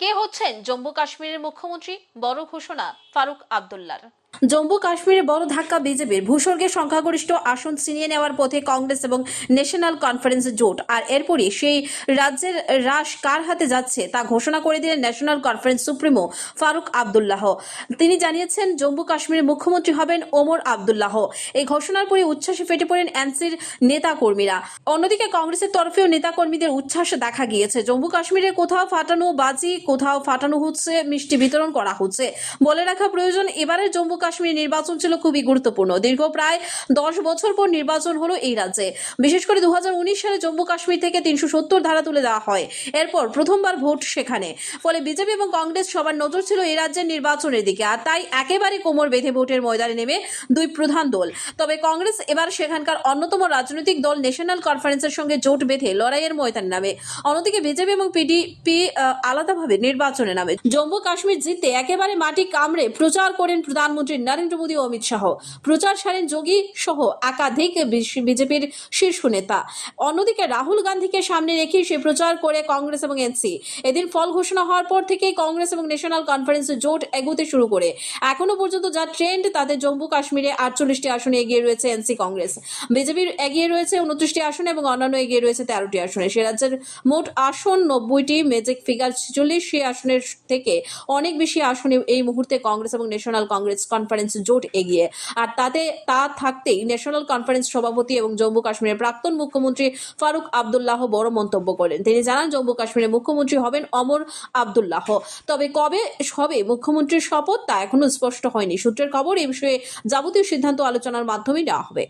কে হচ্ছেন জম্মু কাশ্মীরের মুখ্যমন্ত্রী? বড় ঘোষণা ফারুক আবদুল্লার। জম্মু কাশ্মীরে বড় ধাক্কা বিজেপির। ভূস্বর্গের সংখ্যাগরিষ্ঠ আসন ছিনিয়ে নেওয়ার পথে কংগ্রেস এবং ন্যাশনাল কনফারেন্স জোট। আর এরপরই সেই রাজ্যের রাশ কার হাতে যাচ্ছে তা ঘোষণা করে দিলেন national conference supremo Farooq Abdullah. তিনি জানিয়েছেন, জম্মু কাশ্মীরের মুখ্যমন্ত্রী হবেন ওমর আবদুল্লাহ। এই ঘোষণার পরে উচ্ছ্বাসে ফেটে পড়েন এনসির নেতা কর্মীরা অন্যদিকে কংগ্রেসের তরফেও নেতা কর্মীদের উচ্ছ্বাস দেখা গিয়েছে। জম্মু কাশ্মীরে কোথাও ফাটানো বাজি, কোথাও ফাটানো হচ্ছে, মিষ্টি বিতরণ করা হচ্ছে। বলে রাখা প্রয়োজন, এবারের জম্মু কাশ্মীর নির্বাচন ছিল খুবই গুরুত্বপূর্ণ। দীর্ঘ প্রায় দশ বছর পর নির্বাচন হলো এই রাজ্যে। বিশেষ করে দুহাজার উনিশ সালে জম্মু কাশ্মীর থেকে তিনশো সত্তর ধারা তুলে দেওয়া হয়। এরপর প্রথমবার ভোট সেখানে। ফলে বিজেপি এবং কংগ্রেস সবার নজর ছিল এই রাজ্যের নির্বাচনের দিকে। আর তাই একেবারে কোমর বেঁধে ভোটের ময়দানে নেমে দুই প্রধান দল। তবে কংগ্রেস এবার সেখানকার অন্যতম রাজনৈতিক দল ন্যাশনাল কনফারেন্সের সঙ্গে জোট বেঁধে লড়াইয়ের ময়দানে নামে। অন্যদিকে বিজেপি এবং পিডিপি আলাদাভাবে নির্বাচনে নামে। জম্মু কাশ্মীর জিতে একেবারে মাটি কামড়ে প্রচার করেন প্রধানমন্ত্রী নরেন্দ্র মোদী ও অমিত শাহ। প্রচার সারেন যোগী সহ একাধিক বিজেপির শীর্ষ নেতা। অন্যদিকে রাহুল গান্ধীকে সামনে রেখে সে প্রচার করে কংগ্রেস এবং এনসি। এদিন ফল ঘোষণা হওয়ার পর থেকেই কংগ্রেস এবং ন্যাশনাল কনফারেন্স জোট এগোতে শুরু করে। এখনও পর্যন্ত যা ট্রেন্ড, তাতে জম্মু কাশ্মীরে আটচল্লিশটি আসনে এগিয়ে রয়েছে এনসি কংগ্রেস। বিজেপির এগিয়ে রয়েছে উনত্রিশটি আসনে এবং অন্যান্য এগিয়ে রয়েছে তেরোটি আসনে। সে রাজ্যের মোট আসন নব্বইটি, মেজিক ফিগার ছেচল্লিশ। সেই আসনের থেকে অনেক বেশি আসনে এই মুহূর্তে কংগ্রেস এবং ন্যাশনাল কংগ্রেস কনফারেন্স জোট এগিয়ে। আর তাতে, তা থাকতেই ন্যাশনাল কনফারেন্স সভাপতি এবং জম্মু কাশ্মীরের প্রাক্তন মুখ্যমন্ত্রী ফারুক আবদুল্লাহ বড় মন্তব্য করেন। তিনি জানান, জম্মু কাশ্মীরের মুখ্যমন্ত্রী হবেন অমর আবদুল্লাহ। তবে কবে হবে মুখ্যমন্ত্রীর শপথ তা এখনও স্পষ্ট হয়নি। সূত্রের খবর, এ বিষয়ে যাবতীয় সিদ্ধান্ত আলোচনার মাধ্যমে নেওয়া হবে।